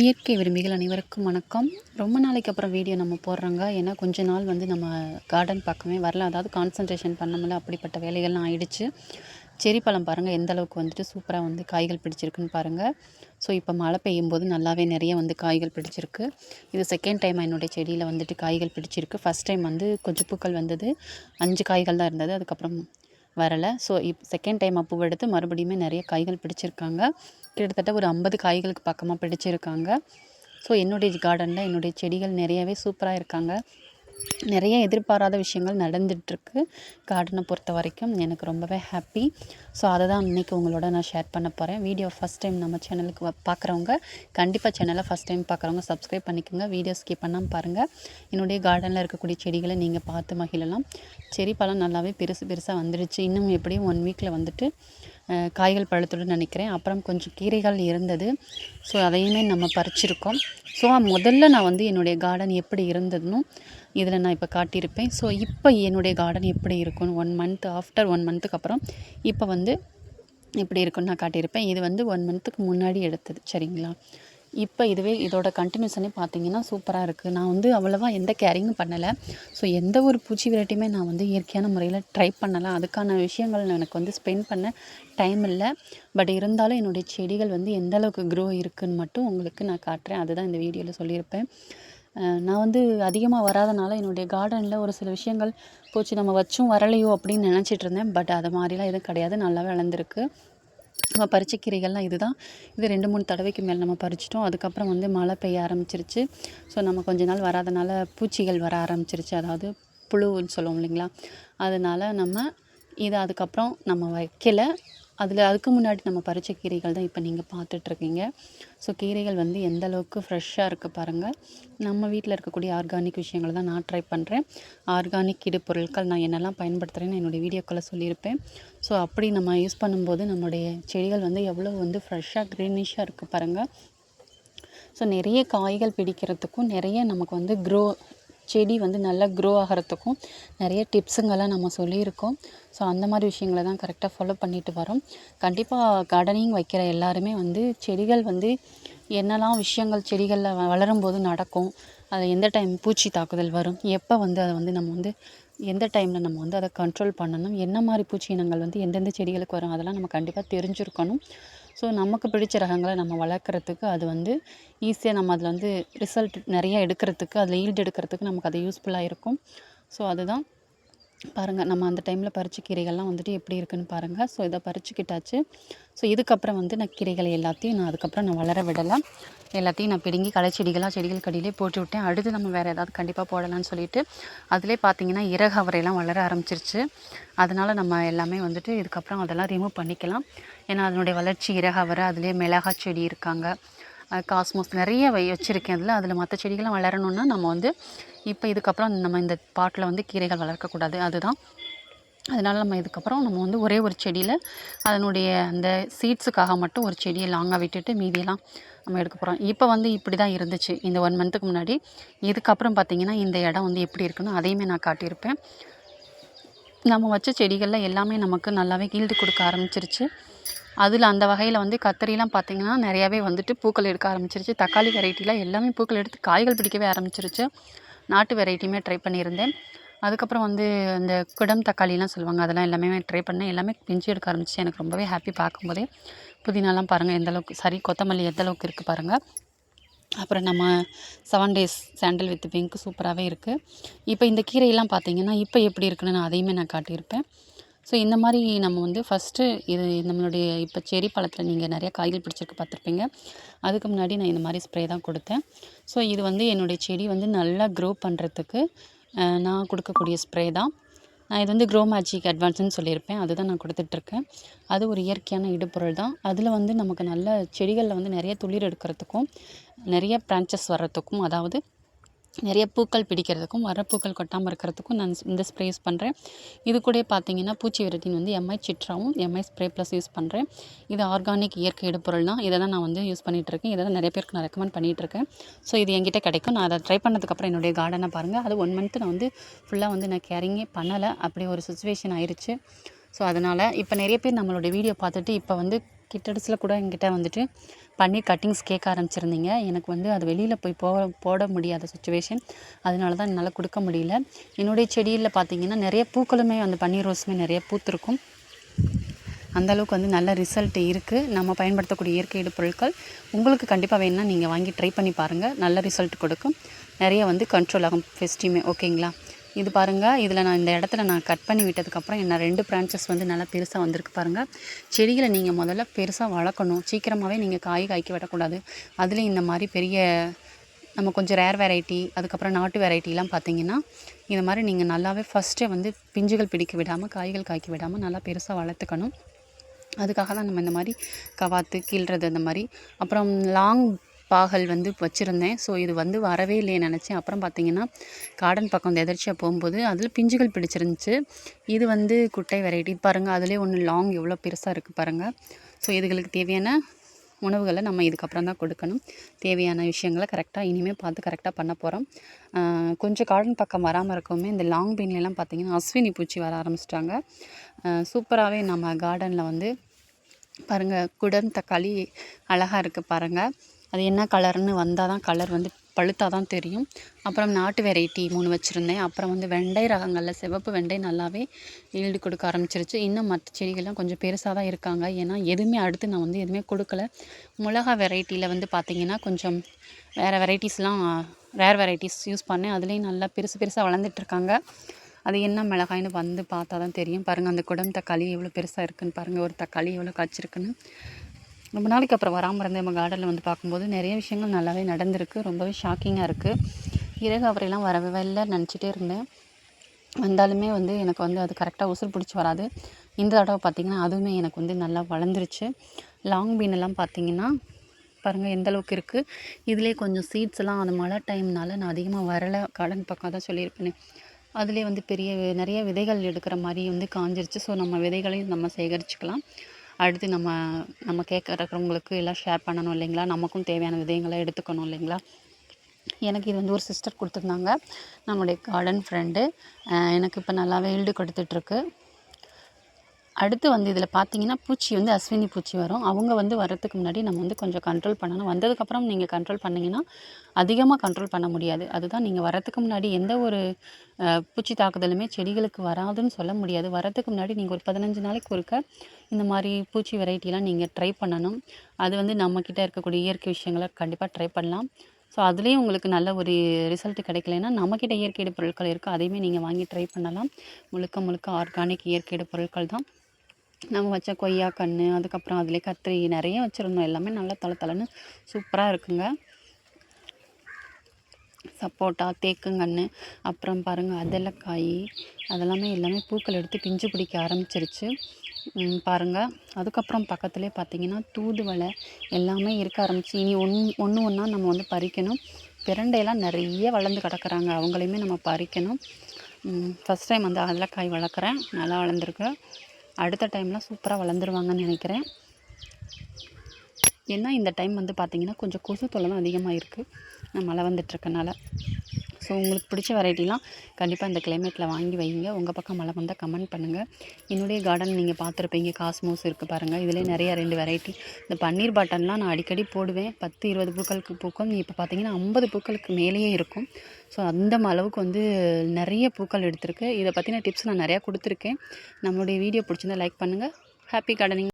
இயற்கை விரும்பிகள் அனைவருக்கும் வணக்கம். ரொம்ப நாளைக்கு அப்புறம் வீடியோ நம்ம போடுறோங்க. ஏன்னா கொஞ்ச நாள் வந்து நம்ம கார்டன் பக்கமே வரல. அதாவது கான்சன்ட்ரேஷன் பண்ண முடியல அப்படிப்பட்ட வேலைகள்லாம் ஆயிடுச்சு. செரி பழம் பாருங்கள் எந்த அளவுக்கு வந்துட்டு சூப்பராக வந்து காய்கள் பிடிச்சிருக்குன்னு பாருங்கள் ஸோ இப்போ மழை பெய்யும் போது நல்லாவே நிறைய வந்து காய்கள் பிடிச்சிருக்கு. இது செகண்ட் டைம் என்னுடைய செடியில் வந்துட்டு காய்கள் பிடிச்சிருக்கு. ஃபஸ்ட் டைம் வந்து கொஞ்சம் பூக்கள் வந்தது. அஞ்சு காய்கள் தான் இருந்தது. அதுக்கப்புறம் வரலை. ஸோ இப் செகண்ட் டைம் அப்போ எடுத்து மறுபடியுமே நிறைய காய்கள் பிடிச்சிருக்காங்க. கிட்டத்தட்ட ஒரு ஐம்பது காய்களுக்கு பக்கமாக பிடிச்சிருக்காங்க. ஸோ என்னுடைய கார்டனில் என்னுடைய செடிகள் நிறையவே சூப்பராக இருக்காங்க. நிறைய எதிர்பாராத விஷயங்கள் நடந்துகிட்ருக்கு கார்டனை பொறுத்த வரைக்கும் எனக்கு ரொம்பவே ஹாப்பி ஸோ அதை தான் இன்றைக்கி உங்களோட நான் ஷேர் பண்ண போகிறேன் வீடியோ ஃபஸ்ட் டைம் நம்ம சேனலுக்கு வ பார்க்குறவங்க கண்டிப்பாக சேனலை ஃபஸ்ட் டைம் பார்க்குறவங்க சப்ஸ்கிரைப் பண்ணிக்கோங்க. வீடியோ ஸ்கிப் பண்ணாமல் பாருங்கள் என்னுடைய கார்டனில் இருக்கக்கூடிய செடிகளை நீங்கள் பார்த்து மகிழலாம். செடி பழம் நல்லாவே பெருசு பெருசாக வந்துடுச்சு. இன்னும் எப்படியும் ஒன் வீக்கில் வந்துட்டு காய்கள் பழுத்துடும் நினைக்கிறேன். அப்புறம் கொஞ்சம் கீரைகள் இருந்தது. ஸோ அதையுமே நம்ம பறிச்சிருக்கோம். ஸோ முதல்ல நான் வந்து என்னுடைய கார்டன் எப்படி இருந்ததுன்னு இதில் நான் இப்போ காட்டியிருப்பேன். ஸோ இப்போ என்னுடைய கார்டன் எப்படி இருக்கும்னு ஒன் மந்த் ஆஃப்டர் ஒன் மந்த்துக்கு அப்புறம் இப்போ வந்து இப்படி இருக்குன்னு நான் காட்டியிருப்பேன். இது வந்து ஒன் மந்த்துக்கு முன்னாடி எடுத்தது. சரிங்களா? இப்போ இதுவே இதோட கண்டினியூஷனே பார்த்தீங்கன்னா சூப்பராக இருக்குது நான் வந்து அவ்வளோவா எந்த கேரிங்கும் பண்ணலை. ஸோ எந்த ஒரு பூச்சி விரட்டியுமே நான் வந்து இயற்கையான முறையில் ட்ரை பண்ணலை. அதுக்கான விஷயங்கள் எனக்கு வந்து ஸ்பெண்ட் பண்ண டைம் இல்லை. பட் இருந்தாலும் என்னுடைய செடிகள் வந்து எந்த அளவுக்கு க்ரோ இருக்குதுன்னு மட்டும் உங்களுக்கு நான் காட்டுறேன். அதுதான் இந்த வீடியோவில் சொல்லியிருப்பேன். நான் வந்து அதிகமாக வராதனால என்னுடைய கார்டனில் ஒரு சில விஷயங்கள் போச்சு. நம்ம வச்சும் வரலையோ அப்படின்னு நினச்சிட்டு இருந்தேன். பட் அது மாதிரிலாம் எதுவும் கிடையாது. நல்லாவே வளர்ந்துருக்கு. நம்ம பறிச்ச கீரைகள்லாம் இதுதான். இது ரெண்டு மூணு தடவைக்கு மேலே நம்ம பறிச்சிட்டோம். அதுக்கப்புறம் வந்து மழை பெய்ய ஆரம்பிச்சிருச்சு. ஸோ நம்ம கொஞ்ச நாள் வராதனால பூச்சிகள் வர ஆரம்பிச்சிருச்சு. அதாவது புழுன்னு சொல்லுவோம் இல்லைங்களா? அதனால் நம்ம இதை அதுக்கப்புறம் நம்ம வைக்கல. அதில் அதுக்கு முன்னாடி நம்ம பறிச்ச கீரைகள் தான் இப்போ நீங்கள் பார்த்துட்ருக்கீங்க. ஸோ கீரைகள் வந்து எந்த அளவுக்கு ஃப்ரெஷ்ஷாக இருக்குது பாருங்கள் நம்ம வீட்டில் இருக்கக்கூடிய ஆர்கானிக் விஷயங்களை தான் நான் ட்ரை பண்ணுறேன் ஆர்கானிக் இடு பொருட்கள் நான் என்னெல்லாம் பயன்படுத்துகிறேன்னு என்னுடைய வீடியோக்களை சொல்லியிருப்பேன். ஸோ அப்படி நம்ம யூஸ் பண்ணும்போது நம்முடைய செடிகள் வந்து எவ்வளோ வந்து ஃப்ரெஷ்ஷாக க்ரீனிஷாக இருக்குது பாருங்கள் ஸோ நிறைய காய்கள் பிடிக்கிறதுக்கும் நிறைய நமக்கு வந்து க்ரோ செடி வந்து நல்லா க்ரோ ஆகிறதுக்கும் நிறைய டிப்ஸுங்கெல்லாம் நம்ம சொல்லியிருக்கோம். ஸோ அந்த மாதிரி விஷயங்களை தான் கரெக்டாக ஃபாலோ பண்ணிட்டு வரோம். கண்டிப்பாக கார்டனிங் வைக்கிற எல்லாருமே வந்து செடிகள் வந்து என்னெல்லாம் விஷயங்கள் செடிகளில் வ- வளரும்போது நடக்கும் அது எந்த டைம் பூச்சி தாக்குதல் வரும் எப்போ வந்து அதை வந்து நம்ம வந்து எந்த டைமில் நம்ம வந்து அதை கண்ட்ரோல் பண்ணணும் என்ன மாதிரி பூச்சி இனங்கள் வந்து எந்தெந்த செடிகளுக்கு வரும் அதெல்லாம் நம்ம கண்டிப்பாக தெரிஞ்சுருக்கணும். ஸோ நமக்கு பிடிச்ச ரகங்களை நம்ம வளர்க்குறதுக்கு அது வந்து ஈஸியாக நம்ம அதில் வந்து ரிசல்ட் நிறைய எடுக்கிறதுக்கு அதில் ஈல்டு எடுக்கிறதுக்கு நமக்கு அது யூஸ்ஃபுல்லாக இருக்கும். ஸோ அதுதான் பாருங்கள் நம்ம அந்த டைமில் பறிச்ச கீரைகள்லாம் வந்துட்டு எப்படி இருக்குன்னு பாருங்கள் ஸோ இதை பறிச்சுக்கிட்டாச்சு. ஸோ இதுக்கப்புறம் வந்து நான் கீரைகளை எல்லாத்தையும் நான் அதுக்கப்புறம் நான் வளர விடலை எல்லாத்தையும் நான் பிடுங்கி களை செடிகளாக செடிகள் கடியிலே போட்டு விட்டேன். அடுத்து நம்ம வேறு ஏதாவது கண்டிப்பாக போடலான்னு சொல்லிட்டு அதிலே பார்த்தீங்கன்னா இறகு அவரையெல்லாம் வளர ஆரம்பிச்சிருச்சு. அதனால் நம்ம எல்லாமே வந்துட்டு இதுக்கப்புறம் அதெல்லாம் ரிமூவ் பண்ணிக்கலாம். ஏன்னா அதனுடைய வளர்ச்சி இறகு அவரை அதுலேயே மிளகா செடி இருக்காங்க. காஸ்மோஸ் நிறைய வை வச்சுருக்கேன் அதில். அதில் மற்ற செடிகள்லாம் வளரணுன்னா நம்ம வந்து இப்போ இதுக்கப்புறம் நம்ம இந்த பாட்டில் வந்து கீரைகள் வளர்க்கக்கூடாது. அதுதான். அதனால் நம்ம இதுக்கப்புறம் நம்ம வந்து ஒரே ஒரு செடியில் அதனுடைய அந்த சீட்ஸுக்காக மட்டும் ஒரு செடியை லாங்காக விட்டுட்டு மீதியெல்லாம் நம்ம எடுக்க போகிறோம் இப்போ வந்து இப்படி தான் இருந்துச்சு. இந்த ஒன் மந்த்துக்கு முன்னாடி. இதுக்கப்புறம் பார்த்தீங்கன்னா இந்த இடம் வந்து எப்படி இருக்குன்னு அதையுமே நான் காட்டியிருப்பேன். நம்ம வச்ச செடிகளில் எல்லாமே நமக்கு நல்லாவே ஈல்டு கொடுக்க ஆரம்பிச்சிருச்சு. அதில் அந்த வகையில் வந்து கத்தரிலாம் பார்த்திங்கன்னா நிறையாவே வந்துட்டு பூக்கள் எடுக்க ஆரம்பிச்சிருச்சு. தக்காளி வெரைட்டிலாம் எல்லாமே பூக்கள் எடுத்து காய்கள் பிடிக்கவே ஆரம்பிச்சிருச்சு. நாட்டு வெரைட்டியுமே ட்ரை பண்ணியிருந்தேன். அதுக்கப்புறம் வந்து இந்த குடம் தக்காளிலாம் சொல்லுவாங்க அதெல்லாம் எல்லாமே ட்ரை பண்ணேன். எல்லாமே பிஞ்சு எடுக்க ஆரம்பிச்சு எனக்கு ரொம்பவே ஹாப்பி பார்க்கும்போதே. புதினாலாம் பாருங்கள் எந்த அளவுக்கு சரி கொத்தமல்லி எந்த அளவுக்கு இருக்குது பாருங்கள் அப்புறம் நம்ம seven days sandal with pink சூப்பராகவே இருக்குது இப்போ இந்த கீரையெல்லாம் பார்த்தீங்கன்னா இப்போ எப்படி இருக்குன்னு நான் அதையுமே நான் காட்டியிருப்பேன். ஸோ இந்த மாதிரி நம்ம வந்து ஃபஸ்ட்டு இது நம்மளுடைய இப்போ செரி பழத்தில் நீங்கள் நிறைய காய்கள் பிடிச்சிருக்கு பார்த்துருப்பீங்க. அதுக்கு முன்னாடி நான் இந்த மாதிரி ஸ்ப்ரே தான் கொடுத்தேன். ஸோ இது வந்து என்னுடைய செடி வந்து நல்லா க்ரோ பண்ணுறதுக்கு நான் கொடுக்கக்கூடிய ஸ்ப்ரே தான். நான் இது வந்து க்ரோ மேஜிக் அட்வான்ஸ்னு சொல்லியிருப்பேன். அதுதான் நான் கொடுத்துட்ருக்கேன். அது ஒரு இயற்கையான இடுபொருள் தான். அதில் வந்து நமக்கு நல்ல செடிகளில் வந்து நிறைய துளிர் எடுக்கிறதுக்கும் நிறைய பிரான்ச்சஸ் வர்றதுக்கும் அதாவது நிறைய பூக்கள் பிடிக்கிறதுக்கும் வர பூக்கள் கொட்டாமல் இருக்கிறதுக்கும் நான் இந்த ஸ்ப்ரே யூஸ் பண்ணுறேன் இது கூட பார்த்தீங்கன்னா பூச்சி விரட்டின் வந்து எம்ஐ சிட்ராவும் எம்ஐ ஸ்ப்ரே ப்ளஸ் யூஸ் பண்ணுறேன் இது ஆர்கானிக் இயற்கை இடுப்பொருள் தான். இதை தான் நான் வந்து யூஸ் பண்ணிகிட்ருக்கேன் இதை தான் நிறைய பேருக்கு நான் ரெக்கமெண்ட் பண்ணிகிட்ருக்கேன் ஸோ இது என்கிட்ட கிடைக்கும். நான் அதை ட்ரை பண்ணதுக்கப்புறம் என்னுடைய கார்டனை பாருங்கள் அது ஒன் மந்த் நான் வந்து ஃபுல்லாக வந்து நான் கேரிங்கே பண்ணலை. அப்படி ஒரு சுச்சுவேஷன் ஆயிடுச்சு ஸோ அதனால் இப்போ நிறைய பேர் நம்மளோட வீடியோ பார்த்துட்டு இப்போ வந்து கிட்டடிச்சில் கூட என்கிட்ட வந்துட்டு பன்னீர் கட்டிங்ஸ் கேட்க ஆரம்பிச்சிருந்தீங்க. எனக்கு வந்து அது வெளியில் போய் போக போட முடியாத சுச்சுவேஷன் அதனால தான் என்னால் கொடுக்க முடியல. என்னுடைய செடியில் பார்த்தீங்கன்னா நிறைய பூக்களுமே அந்த பன்னீர் ரோஸுமே நிறைய பூத்திருக்கும். அந்தளவுக்கு வந்து நல்ல ரிசல்ட் இருக்குது நம்ம பயன்படுத்தக்கூடிய இயற்கை பொருட்கள். உங்களுக்கு கண்டிப்பாக வேணும்னா நீங்கள் வாங்கி ட்ரை பண்ணி பாருங்கள் நல்ல ரிசல்ட் கொடுக்கும். நிறைய வந்து கண்ட்ரோல் ஆகும். ஃபெஸ்டிமே ஓகேங்களா இது பாருங்கள் இதில் நான் இந்த இடத்துல நான் கட் பண்ணி விட்டதுக்கப்புறம் என்ன ரெண்டு பிரான்ச்சஸ் வந்து நல்லா பெருசாக வந்திருக்கு பாருங்கள் செடிகளை நீங்கள் முதல்ல பெருசாக வளர்க்கணும். சீக்கிரமாகவே நீங்கள் காய் காய்க்க விடக்கூடாது. அதுலேயும் இந்த மாதிரி பெரிய நம்ம கொஞ்சம் ரேர் வெரைட்டி அதுக்கப்புறம் நாட்டு வெரைட்டிலாம் பார்த்தீங்கன்னா இந்த மாதிரி நீங்கள் நல்லாவே ஃபஸ்ட்டே வந்து பிஞ்சுகள் பிடிக்க விடாமல் காய்கள் காய்க்க விடாமல் நல்லா பெருசாக வளர்த்துக்கணும். அதுக்காக தான் நம்ம இந்த மாதிரி கவாத்து கீழ்றது அந்த மாதிரி. அப்புறம் லாங் பாகல் வந்து வச்சுருந்தேன். ஸோ இது வந்து வரவே இல்லையே நினச்சேன். அப்புறம் பார்த்தீங்கன்னா கார்டன் பக்கம் இந்த எதிர்ச்சியாக போகும்போது அதில் பிஞ்சுகள் பிடிச்சிருந்துச்சு. இது வந்து குட்டை வெரைட்டி பாருங்கள் அதிலே ஒன்று லாங் எவ்வளோ பெருசாக இருக்குது பாருங்கள் ஸோ இதுகளுக்கு தேவையான உணவுகளை நம்ம இதுக்கப்புறம் தான் கொடுக்கணும். தேவையான விஷயங்களை கரெக்டாக இனிமேல் பார்த்து கரெக்டாக பண்ண போகிறோம் கொஞ்சம் கார்டன் பக்கம் வராமல் இருக்கவுமே இந்த லாங் பீன்லாம் பார்த்திங்கன்னா அஸ்வினி பூச்சி வர ஆரம்பிச்சிட்டாங்க. சூப்பராகவே நம்ம கார்டனில் வந்து பாருங்கள் குடன் தக்காளி அழகாக இருக்குது பாருங்கள் அது என்ன கலர்னு வந்தால் தான் கலர் வந்து பழுத்தா தான் தெரியும். அப்புறம் நாட்டு வெரைட்டி மூணு வச்சுருந்தேன். அப்புறம் வந்து வெண்டை ரகங்களில் சிவப்பு வெண்டை நல்லாவே ஈல்டு கொடுக்க ஆரம்பிச்சிருச்சு. இன்னும் மற்ற செடிகள்லாம் கொஞ்சம் பெருசாக தான் இருக்காங்க. ஏன்னா எதுவுமே அடுத்து நான் வந்து எதுவுமே கொடுக்கல. மிளகா வெரைட்டியில் வந்து பார்த்திங்கன்னா கொஞ்சம் வேறு வெரைட்டிஸ்லாம் ரேர் வெரைட்டிஸ் யூஸ் பண்ணேன். அதுலேயும் நல்லா பெருசு பெருசாக வளர்ந்துட்டுருக்காங்க. அது என்ன மிளகாய்னு வந்து பார்த்தா தான் தெரியும். பாருங்கள் அந்த குடம் தக்காளி எவ்வளோ பெருசாக இருக்குதுன்னு பாருங்கள் ஒரு தக்காளி எவ்வளோ காய்ச்சிருக்குன்னு. ரொம்ப நாளைக்கு அப்புறம் வராமல் இருந்த நம்ம கார்டனில் வந்து பார்க்கும்போது நிறைய விஷயங்கள் நல்லாவே நடந்திருக்கு. ரொம்பவே ஷாக்கிங்காக இருக்குது இறகு அவரையெல்லாம் வரவே இல்லை நினச்சிட்டே இருந்தேன். வந்தாலுமே வந்து எனக்கு வந்து அது கரெக்டாக உசுறு பிடிச்சி வராது. இந்த தடவை பார்த்திங்கன்னா அதுவுமே எனக்கு வந்து நல்லா வளர்ந்துருச்சு. லாங் பீன் எல்லாம் பார்த்திங்கன்னா பாருங்கள் எந்த அளவுக்கு இருக்குது இதிலே கொஞ்சம் சீட்ஸ் எல்லாம் அந்த மழை டைம்னால நான் அதிகமாக வரலை. கார்டன் பக்கம் தான் சொல்லியிருப்பேன். அதிலே வந்து பெரிய நிறைய விதைகள் எடுக்கிற மாதிரி வந்து காஞ்சிருச்சு. ஸோ நம்ம விதைகளையும் நம்ம சேகரிச்சுக்கலாம். அடுத்து நம்ம நம்ம கேட்குறவங்களுக்கு எல்லாம் ஷேர் பண்ணணும் இல்லைங்களா? நமக்கும் தேவையான விதயங்களை எடுத்துக்கணும் இல்லைங்களா? எனக்கு இது வந்து ஒரு சிஸ்டர் கொடுத்துருந்தாங்க. நம்மளுடைய கார்டன் ஃப்ரெண்டு எனக்கு இப்போ நல்லாவே ஈல்டு கொடுத்துட்ருக்கு அடுத்து வந்து இதில் பார்த்தீங்கன்னா பூச்சி வந்து அஸ்வினி பூச்சி வரும். அவங்க வந்து வரத்துக்கு முன்னாடி நம்ம வந்து கொஞ்சம் கண்ட்ரோல் பண்ணணும். வந்ததுக்கப்புறம் நீங்கள் கண்ட்ரோல் பண்ணிங்கன்னா அதிகமாக கண்ட்ரோல் பண்ண முடியாது. அதுதான் நீங்கள் வரத்துக்கு முன்னாடி எந்த ஒரு பூச்சி தாக்குதலுமே செடிகளுக்கு வராதுன்னு சொல்ல முடியாது. வரத்துக்கு முன்னாடி நீங்கள் ஒரு பதினஞ்சு நாளைக்கு ஒருக்க இந்த மாதிரி பூச்சி வெரைட்டிலாம் நீங்கள் ட்ரை பண்ணணும். அது வந்து நம்மக்கிட்ட இருக்கக்கூடிய இயற்கை விஷயங்களை கண்டிப்பாக ட்ரை பண்ணலாம். ஸோ அதுலேயும் உங்களுக்கு நல்ல ஒரு ரிசல்ட் கிடைக்கலன்னா நம்மக்கிட்ட இயற்கையிட பொருட்கள் இருக்குது அதையுமே நீங்கள் வாங்கி ட்ரை பண்ணலாம். முழுக்க முழுக்க ஆர்கானிக் இயற்கையிட பொருட்கள் தான். நம்ம வச்ச கொய்யா கன்று அதுக்கப்புறம் அதிலே கத்திரி நிறைய வச்சுருந்தோம். எல்லாமே நல்லா தலை தலைன்னு சூப்பராக இருக்குங்க. சப்போட்டா தேக்குங்கன்று அப்புறம் பாருங்கள் அதெல்லக்காய் அதெல்லாமே எல்லாமே பூக்கள் எடுத்து பிஞ்சு பிடிக்க ஆரம்பிச்சிருச்சு. பாருங்கள் அதுக்கப்புறம் பக்கத்துலேயே பார்த்தீங்கன்னா தூதுவளை எல்லாமே இருக்க ஆரம்பிச்சு இனி ஒன் ஒன்று ஒன்றா நம்ம வந்து பறிக்கணும். பிரண்டையெல்லாம் நிறைய வளர்ந்து கிடக்குறாங்க. அவங்களையுமே நம்ம பறிக்கணும். ஃபஸ்ட் டைம் வந்து அதலக்காய் வளர்க்குறேன். நல்லா வளர்ந்துருக்கு. அடுத்த டைம்லாம் சூப்பராக வளர்ந்துருவாங்கன்னு நினைக்கிறேன். ஏன்னா இந்த டைம் வந்து பார்த்திங்கன்னா கொஞ்சம் கொசு தொல்லை அதிகமாக இருக்குது மழை வந்துட்டுருக்கனால ஸோ உங்களுக்கு பிடிச்ச வெரைட்டிலாம் கண்டிப்பாக இந்த கிளைமேட்டில் வாங்கி வைங்க. உங்கள் பக்கம் மழை வந்தால் கமெண்ட் பண்ணுங்கள் என்னுடைய கார்டன் நீங்கள் பார்த்துருப்பீங்க. காஸ்மோஸ் இருக்குது பாருங்கள் இதிலே நிறைய ரெண்டு வெரைட்டி இந்த பன்னீர் பாட்டன்லாம் நான் அடிக்கடி போடுவேன். பத்து இருபது பூக்களுக்கு பூக்கும். இப்போ பார்த்தீங்கன்னா ஐம்பது பூக்களுக்கு மேலேயே இருக்கும். ஸோ அந்த அளவுக்கு வந்து நிறைய பூக்கள் எடுத்திருக்கு. இதை பற்றின டிப்ஸ் நான் நிறையா கொடுத்துருக்கேன். நம்மளுடைய வீடியோ பிடிச்சிருந்தா லைக் பண்ணுங்கள் ஹாப்பி கார்டனிங்